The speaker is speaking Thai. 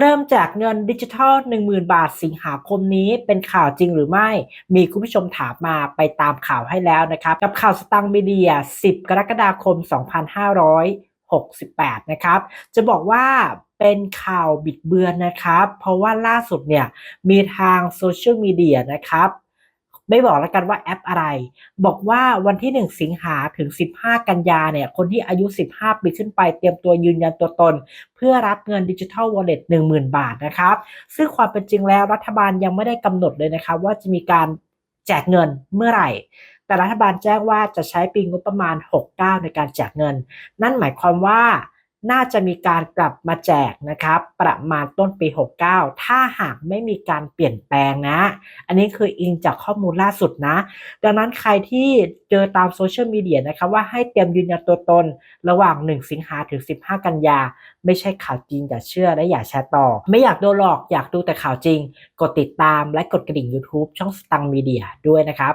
เริ่มจากเงินดิจิทัล 10,000 บาทสิงหาคมนี้เป็นข่าวจริงหรือไม่ มีคุณผู้ชมถามมาไปตามข่าวให้แล้วนะครับ กับข่าวสตังมีเดีย 10 กรกฎาคม 2568 นะครับ จะบอกว่าเป็นข่าวบิดเบือนนะครับ เพราะว่าล่าสุดเนี่ยมีทางโซเชียลมีเดียนะครับ ไม่บอกแล้วกันว่าแอปอะไร บอกว่าวันที่ 1 สิงหาถึง 15 กันยาเนี่ย คนที่อายุ 15 ปีขึ้นไปเตรียมตัวยืนยันตัวตน เพื่อรับเงินดิจิทัลวอลเล็ต10,000 บาทนะครับ ซึ่งความเป็นจริงแล้วรัฐบาลยังไม่ได้กำหนดเลยนะครับว่าจะมีการแจกเงินเมื่อไหร่แต่รัฐบาลแจ้งว่าจะใช้ปีงบประมาณ 69 ในการแจกเงิน นั่นหมายความว่า น่าจะมีการกลับมาแจกนะครับ ประมาณต้นปี 69 ถ้าหากไม่มีการเปลี่ยนแปลงนะ อันนี้คืออิงจากข้อมูลล่าสุดนะ ดังนั้นใครที่เจอตามโซเชียลมีเดียนะครับว่าให้เตรียมยืนยันตัวตน ระหว่าง 1 สิงหาถึง 15 กันยา ไม่ใช่ข่าวจริงอย่าเชื่อและอย่าแชร์ต่อ ไม่อยากโดนหลอกอยากดูแต่ข่าวจริง กดติดตามและกดกระดิ่ง YouTube ช่องสตังมีเดียด้วยนะครับ